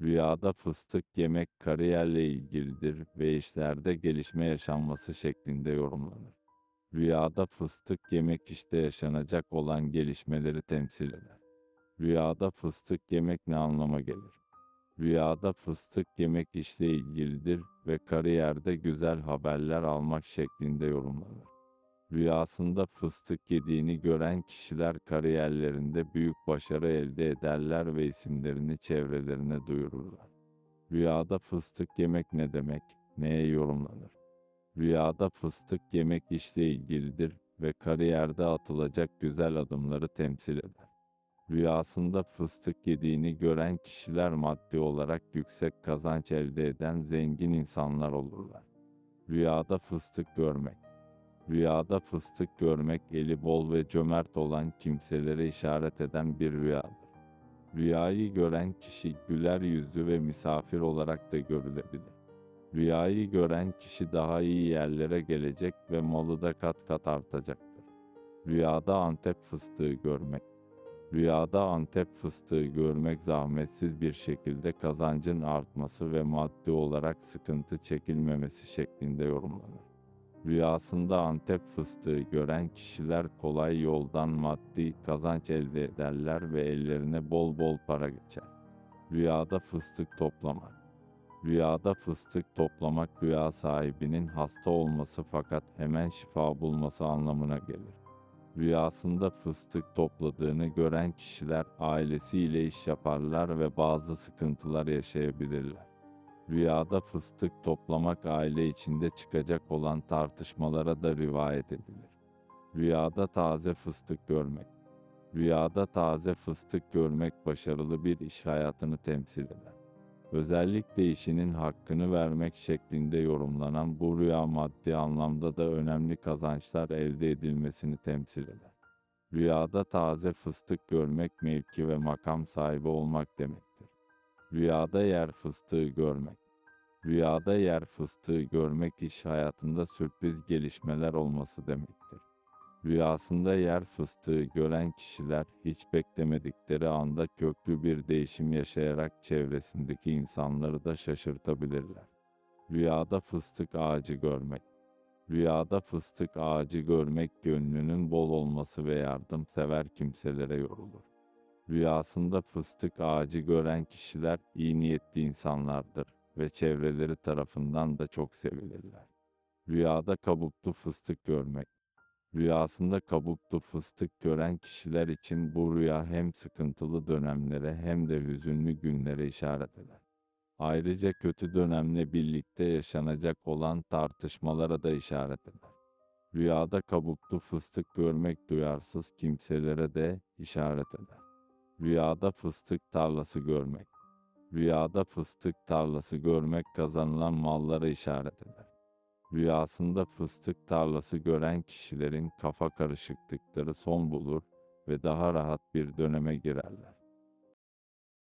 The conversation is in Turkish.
Rüyada fıstık yemek kariyerle ilgilidir ve işlerde gelişme yaşanması şeklinde yorumlanır. Rüyada fıstık yemek işte yaşanacak olan gelişmeleri temsil eder. Rüyada fıstık yemek ne anlama gelir? Rüyada fıstık yemek işle ilgilidir ve kariyerde güzel haberler almak şeklinde yorumlanır. Rüyasında fıstık yediğini gören kişiler kariyerlerinde büyük başarı elde ederler ve isimlerini çevrelerine duyururlar. Rüyada fıstık yemek ne demek, neye yorumlanır? Rüyada fıstık yemek işle ilgilidir ve kariyerde atılacak güzel adımları temsil eder. Rüyasında fıstık yediğini gören kişiler maddi olarak yüksek kazanç elde eden zengin insanlar olurlar. Rüyada fıstık görmek Rüyada fıstık görmek eli bol ve cömert olan kimselere işaret eden bir rüyadır. Rüyayı gören kişi güler yüzlü ve misafir olarak da görülebilir. Rüyayı gören kişi daha iyi yerlere gelecek ve malı da kat kat artacaktır. Rüyada Antep fıstığı görmek Rüyada Antep fıstığı görmek zahmetsiz bir şekilde kazancın artması ve maddi olarak sıkıntı çekilmemesi şeklinde yorumlanır. Rüyasında Antep fıstığı gören kişiler kolay yoldan maddi kazanç elde ederler ve ellerine bol bol para geçer. Rüyada fıstık toplamak Rüyada fıstık toplamak rüya sahibinin hasta olması fakat hemen şifa bulması anlamına gelir. Rüyasında fıstık topladığını gören kişiler ailesiyle iş yaparlar ve bazı sıkıntılar yaşayabilirler. Rüyada fıstık toplamak aile içinde çıkacak olan tartışmalara da rivayet edilir. Rüyada taze fıstık görmek. Rüyada taze fıstık görmek başarılı bir iş hayatını temsil eder. Özellikle işinin hakkını vermek şeklinde yorumlanan bu rüya maddi anlamda da önemli kazançlar elde edilmesini temsil eder. Rüyada taze fıstık görmek mevki ve makam sahibi olmak demektir. Rüyada yer fıstığı görmek. Rüyada yer fıstığı görmek iş hayatında sürpriz gelişmeler olması demektir. Rüyasında yer fıstığı gören kişiler hiç beklemedikleri anda köklü bir değişim yaşayarak çevresindeki insanları da şaşırtabilirler. Rüyada fıstık ağacı görmek. Rüyada fıstık ağacı görmek gönlünün bol olması ve yardımsever kimselere yorulur. Rüyasında fıstık ağacı gören kişiler iyi niyetli insanlardır ve çevreleri tarafından da çok sevilirler. Rüyada kabuklu fıstık görmek. Rüyasında kabuklu fıstık gören kişiler için bu rüya hem sıkıntılı dönemlere hem de hüzünlü günlere işaret eder. Ayrıca kötü dönemle birlikte yaşanacak olan tartışmalara da işaret eder. Rüyada kabuklu fıstık görmek duyarsız kimselere de işaret eder. Rüyada fıstık tarlası görmek. Rüyada fıstık tarlası görmek kazanılan mallara işaret eder. Rüyasında fıstık tarlası gören kişilerin kafa karışıklıkları son bulur ve daha rahat bir döneme girerler.